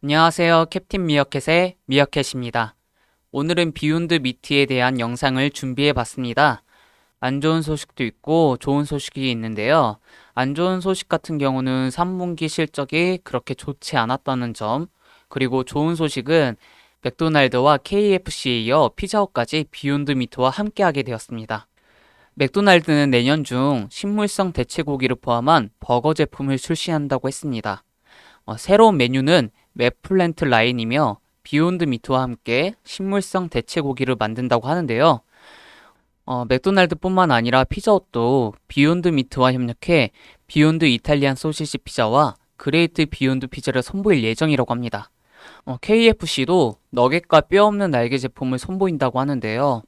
안녕하세요. 캡틴 미어캣의 미어캣입니다. 오늘은 비욘드 미트에 대한 영상을 준비해 봤습니다. 안 좋은 소식도 있고 좋은 소식이 있는데요. 안 좋은 소식 같은 경우는 3분기 실적이 그렇게 좋지 않았다는 점, 그리고 좋은 소식은 맥도날드와 KFC에 이어 피자헛까지 비욘드 미트와 함께하게 되었습니다. 맥도날드는 내년 중 식물성 대체 고기를 포함한 버거 제품을 출시한다고 했습니다. 어, 새로운 메뉴는 맵플랜트 라인이며 비욘드 미트와 함께 식물성 대체 고기를 만든다고 하는데요. 어, 맥도날드뿐만 아니라 피자헛도 비욘드 미트와 협력해 비욘드 이탈리안 소시지 피자와 그레이트 비욘드 피자를 선보일 예정이라고 합니다. 어, KFC도 너겟과 뼈 없는 날개 제품을 선보인다고 하는데요.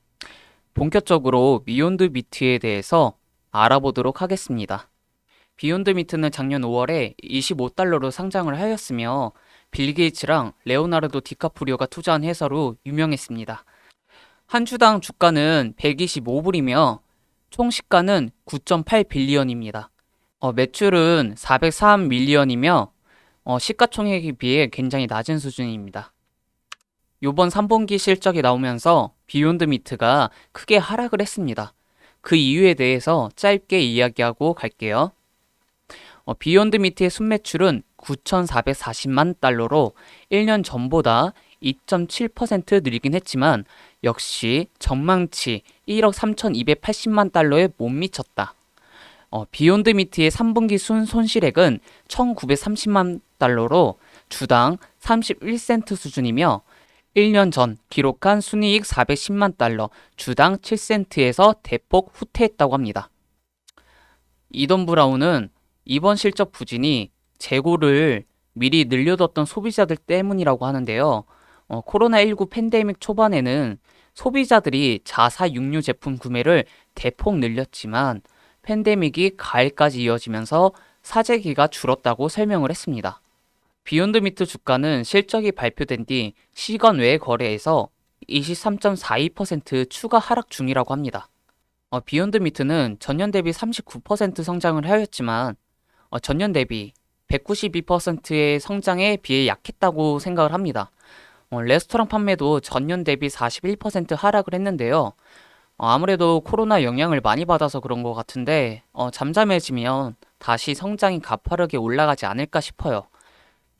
본격적으로 비욘드 미트에 대해서 알아보도록 하겠습니다. 비욘드 미트는 작년 5월에 25달러로 상장을 하였으며 빌 게이츠랑 레오나르도 디카프리오가 투자한 회사로 유명했습니다. 한 주당 주가는 125불이며 총 시가는 9.8빌리언입니다. 어, 매출은 403밀리언이며 어, 시가총액에 비해 굉장히 낮은 수준입니다. 요번 3분기 실적이 나오면서 비욘드 미트가 크게 하락을 했습니다. 그 이유에 대해서 짧게 이야기하고 갈게요. 어, 비욘드 미트의 순매출은 9,440만 달러로 1년 전보다 2.7% 늘긴 했지만 역시 전망치 1억 3,280만 달러에 못 미쳤다. 어, 비욘드 미트의 3분기 순 손실액은 1,930만 달러로 주당 31센트 수준이며 1년 전 기록한 순이익 410만 달러, 주당 7센트에서 대폭 후퇴했다고 합니다. 이던 브라운은 이번 실적 부진이 재고를 미리 늘려뒀던 소비자들 때문이라고 하는데요. 어, 코로나19 팬데믹 초반에는 소비자들이 자사 육류 제품 구매를 대폭 늘렸지만 팬데믹이 가을까지 이어지면서 사재기가 줄었다고 설명을 했습니다. 비욘드 미트 주가는 실적이 발표된 뒤 시간 외 거래에서 23.42% 추가 하락 중이라고 합니다. 어, 비욘드 미트는 전년 대비 39% 성장을 하였지만 어, 전년 대비 192%의 성장에 비해 약했다고 생각을 합니다. 어, 레스토랑 판매도 전년 대비 41% 하락을 했는데요. 어, 아무래도 코로나 영향을 많이 받아서 그런 것 같은데 어, 잠잠해지면 다시 성장이 가파르게 올라가지 않을까 싶어요.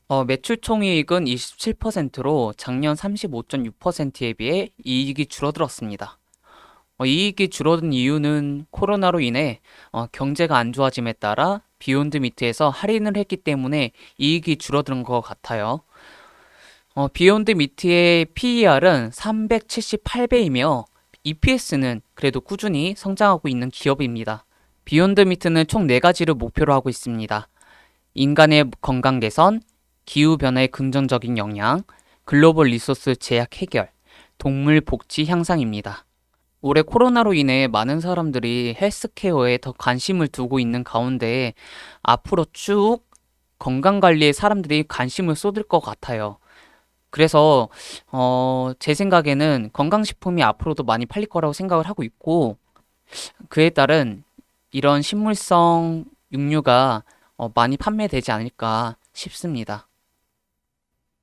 어, 매출 총이익은 27%로 작년 35.6%에 비해 이익이 줄어들었습니다. 어, 이익이 줄어든 이유는 코로나로 인해 어, 경제가 안 좋아짐에 따라 비욘드 미트에서 할인을 했기 때문에 이익이 줄어든 것 같아요. 어, 비욘드 미트의 PER은 378배이며 EPS는 그래도 꾸준히 성장하고 있는 기업입니다. 비욘드 미트는 총 4가지를 목표로 하고 있습니다. 인간의 건강 개선, 기후변화의 긍정적인 영향, 글로벌 리소스 제약 해결, 동물 복지 향상입니다. 올해 코로나로 인해 많은 사람들이 헬스케어에 더 관심을 두고 있는 가운데 앞으로 쭉 건강관리에 사람들이 관심을 쏟을 것 같아요. 그래서 어, 제 생각에는 건강식품이 앞으로도 많이 팔릴 거라고 생각을 하고 있고 그에 따른 이런 식물성 육류가 어, 많이 판매되지 않을까 싶습니다.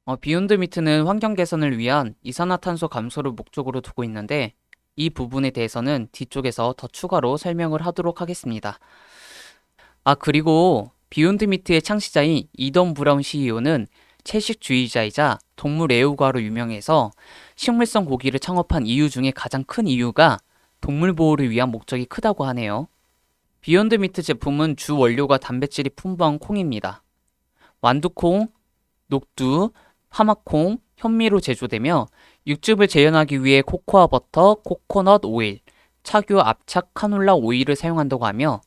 어, 비욘드 미트는 환경 개선을 위한 이산화탄소 감소를 목적으로 두고 있는데 이 부분에 대해서는 뒤쪽에서 더 추가로 설명을 하도록 하겠습니다. 아, 그리고 비욘드 미트의 창시자인 이던 브라운 CEO는 채식주의자이자 동물 애호가로 유명해서 식물성 고기를 창업한 이유 중에 가장 큰 이유가 동물 보호를 위한 목적이 크다고 하네요. 비욘드 미트 제품은 주 원료가 단백질이 풍부한 콩입니다. 완두콩, 녹두, 파마콩, 현미로 제조되며 육즙을 재현하기 위해 코코아 버터, 코코넛 오일, 착유 압착 카놀라 오일을 사용한다고 하며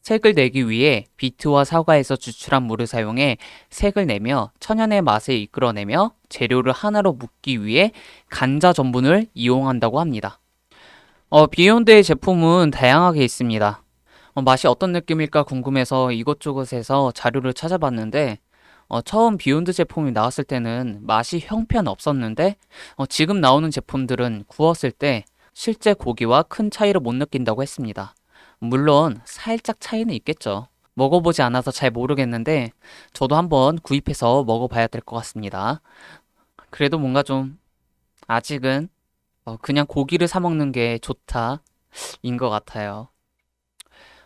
색을 내기 위해 비트와 사과에서 추출한 물을 사용해 색을 내며 천연의 맛을 이끌어내며 재료를 하나로 묶기 위해 간자 전분을 이용한다고 합니다. 어, 비욘드의 제품은 다양하게 있습니다. 어, 맛이 어떤 느낌일까 궁금해서 이것저것에서 자료를 찾아봤는데 어, 처음 비욘드 제품이 나왔을 때는 맛이 형편없었는데 어, 지금 나오는 제품들은 구웠을 때 실제 고기와 큰 차이를 못 느낀다고 했습니다. 물론 살짝 차이는 있겠죠. 먹어보지 않아서 잘 모르겠는데 저도 한번 구입해서 먹어봐야 될 것 같습니다. 그래도 뭔가 좀 아직은 어, 그냥 고기를 사 먹는 게 좋다 인 것 같아요.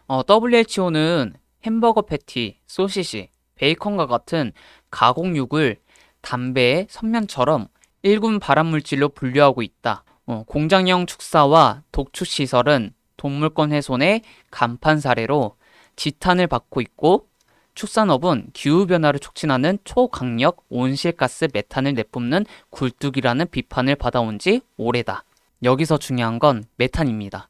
어, WHO는 햄버거 패티, 소시지, 베이컨과 같은 가공육을 담배의 선면처럼 1군 발암물질로 분류하고 있다. 어, 공장형 축사와 독축 시설은 동물권 훼손의 간판 사례로 지탄을 받고 있고 축산업은 기후변화를 촉진하는 초강력 온실가스 메탄을 내뿜는 굴뚝이라는 비판을 받아온 지 오래다. 여기서 중요한 건 메탄입니다.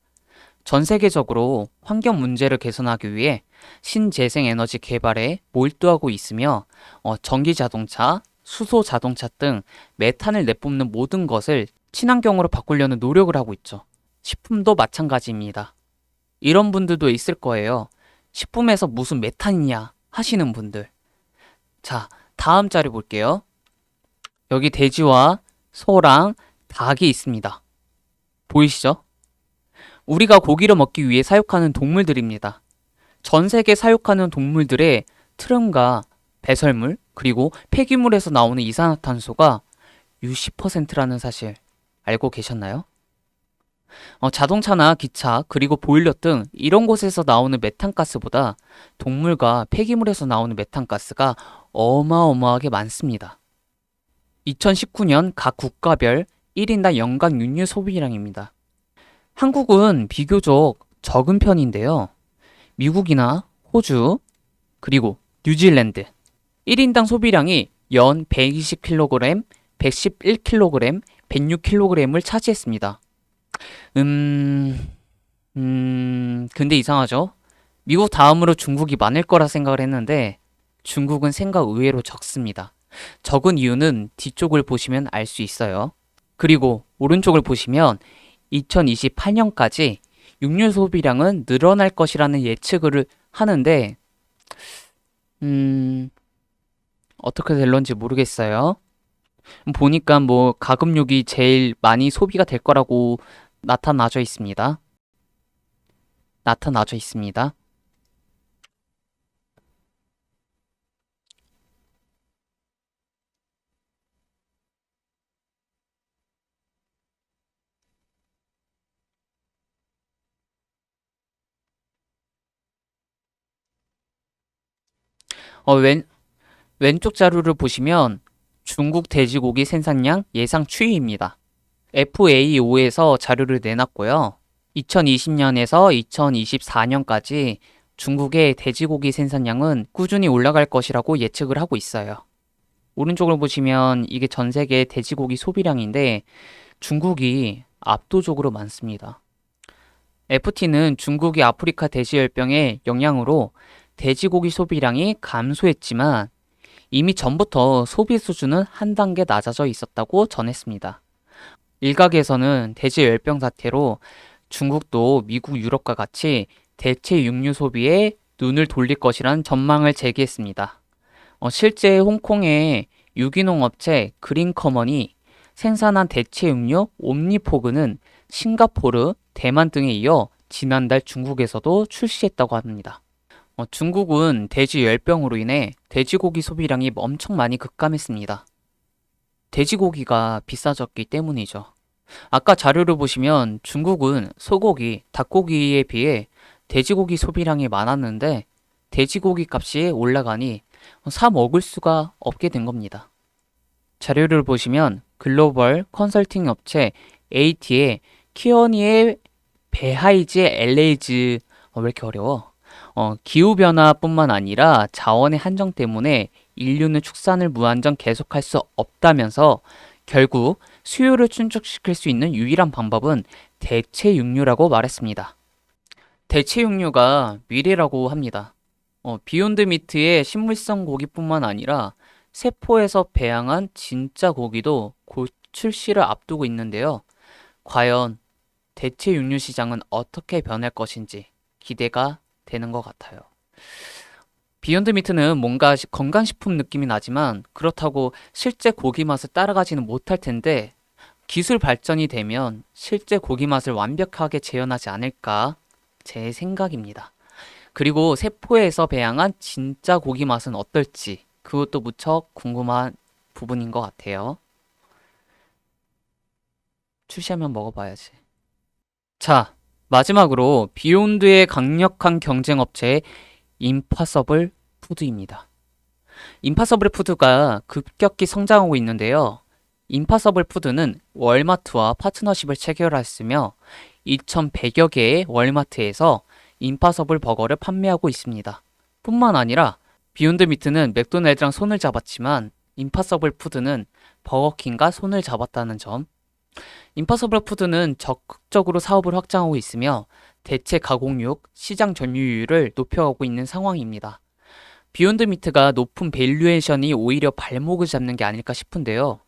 전 세계적으로 환경 문제를 개선하기 위해 신재생 에너지 개발에 몰두하고 있으며 어, 전기 자동차, 수소 자동차 등 메탄을 내뿜는 모든 것을 친환경으로 바꾸려는 노력을 하고 있죠. 식품도 마찬가지입니다. 이런 분들도 있을 거예요. 식품에서 무슨 메탄이냐 하시는 분들. 자, 다음 자료 볼게요. 여기 돼지와 소랑 닭이 있습니다. 보이시죠? 우리가 고기를 먹기 위해 사육하는 동물들입니다. 전 세계 사육하는 동물들의 트름과 배설물, 그리고 폐기물에서 나오는 이산화탄소가 60%라는 사실 알고 계셨나요? 어, 자동차나 기차, 그리고 보일러 등 이런 곳에서 나오는 메탄가스보다 동물과 폐기물에서 나오는 메탄가스가 어마어마하게 많습니다. 2019년 각 국가별 1인당 연간 육류 소비량입니다. 한국은 비교적 적은 편인데요. 미국이나 호주, 그리고 뉴질랜드 1인당 소비량이 연 120kg, 111kg, 106kg을 차지했습니다. 음, 음, 근데 이상하죠? 미국 다음으로 중국이 많을 거라 생각을 했는데 중국은 생각 의외로 적습니다. 적은 이유는 뒤쪽을 보시면 알 수 있어요. 그리고 오른쪽을 보시면 2028년까지 육류 소비량은 늘어날 것이라는 예측을 하는데, 음, 어떻게 될런지 모르겠어요. 보니까 뭐 가금육이 제일 많이 소비가 될 거라고 나타나져 있습니다. 나타나져 있습니다. 어, 왼, 왼쪽 자료를 보시면 중국 돼지고기 생산량 예상 추이입니다. FAO에서 자료를 내놨고요. 2020년에서 2024년까지 중국의 돼지고기 생산량은 꾸준히 올라갈 것이라고 예측을 하고 있어요. 오른쪽을 보시면 이게 전 세계 돼지고기 소비량인데 중국이 압도적으로 많습니다. FT는 중국이 아프리카 돼지열병의 영향으로 돼지고기 소비량이 감소했지만 이미 전부터 소비 수준은 한 단계 낮아져 있었다고 전했습니다. 일각에서는 돼지 열병 사태로 중국도 미국, 유럽과 같이 대체 육류 소비에 눈을 돌릴 것이라는 전망을 제기했습니다. 어, 실제 홍콩의 유기농 업체 그린커먼이 생산한 대체 육류 옴니포그는 싱가포르, 대만 등에 이어 지난달 중국에서도 출시했다고 합니다. 어, 중국은 돼지 열병으로 인해 돼지고기 소비량이 엄청 많이 급감했습니다. 돼지고기가 비싸졌기 때문이죠. 아까 자료를 보시면 중국은 소고기, 닭고기에 비해 돼지고기 소비량이 많았는데 돼지고기 값이 올라가니 사 먹을 수가 없게 된 겁니다. 자료를 보시면 글로벌 컨설팅 업체 AT의 키어니의 베하이즈 엘레이즈 어, 왜 이렇게 어려워? 어, 기후변화뿐만 아니라 자원의 한정 때문에 인류는 축산을 무한정 계속할 수 없다면서 결국 수요를 충족시킬 수 있는 유일한 방법은 대체 육류라고 말했습니다. 대체 육류가 미래라고 합니다. 어, 비욘드 미트의 식물성 고기뿐만 아니라 세포에서 배양한 진짜 고기도 곧 출시를 앞두고 있는데요. 과연 대체 육류 시장은 어떻게 변할 것인지 기대가 되는 것 같아요. 비욘드 미트는 뭔가 건강식품 느낌이 나지만 그렇다고 실제 고기 맛을 따라가지는 못할 텐데 기술 발전이 되면 실제 고기 맛을 완벽하게 재현하지 않을까 제 생각입니다. 그리고 세포에서 배양한 진짜 고기 맛은 어떨지 그것도 무척 궁금한 부분인 것 같아요. 출시하면 먹어봐야지. 자, 마지막으로 비욘드의 강력한 경쟁 업체 임파서블 푸드입니다. 임파서블 푸드가 급격히 성장하고 있는데요. 임파서블 푸드는 월마트와 파트너십을 체결했으며 2,100여 개의 월마트에서 임파서블 버거를 판매하고 있습니다. 뿐만 아니라 비욘드 미트는 맥도날드랑 손을 잡았지만 임파서블 푸드는 버거킹과 손을 잡았다는 점. 임파서블 푸드는 적극적으로 사업을 확장하고 있으며 대체 가공육 시장 점유율을 높여가고 있는 상황입니다. 비욘드 미트가 높은 밸류에이션이 오히려 발목을 잡는 게 아닐까 싶은데요.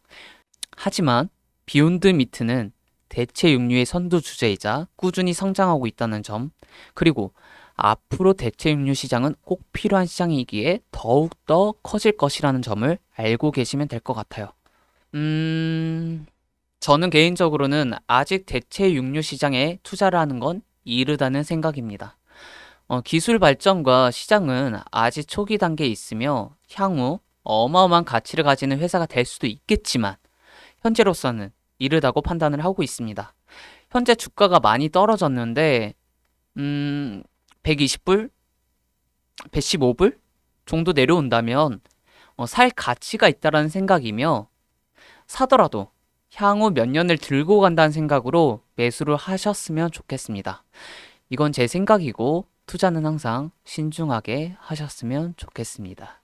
하지만 비욘드 미트는 대체 육류의 선두 주제이자 꾸준히 성장하고 있다는 점, 그리고 앞으로 대체 육류 시장은 꼭 필요한 시장이기에 더욱더 커질 것이라는 점을 알고 계시면 될 것 같아요. 음, 저는 개인적으로는 아직 대체 육류 시장에 투자를 하는 건 이르다는 생각입니다. 어, 기술 발전과 시장은 아직 초기 단계에 있으며 향후 어마어마한 가치를 가지는 회사가 될 수도 있겠지만 현재로서는 이르다고 판단을 하고 있습니다. 현재 주가가 많이 떨어졌는데 음, 120불, 115불 정도 내려온다면 어, 살 가치가 있다라는 생각이며 사더라도 향후 몇 년을 들고 간다는 생각으로 매수를 하셨으면 좋겠습니다. 이건 제 생각이고 투자는 항상 신중하게 하셨으면 좋겠습니다.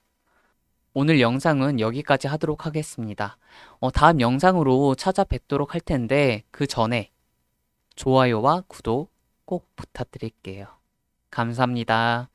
오늘 영상은 여기까지 하도록 하겠습니다. 어, 다음 영상으로 찾아뵙도록 할 텐데 그 전에 좋아요와 구독 꼭 부탁드릴게요. 감사합니다.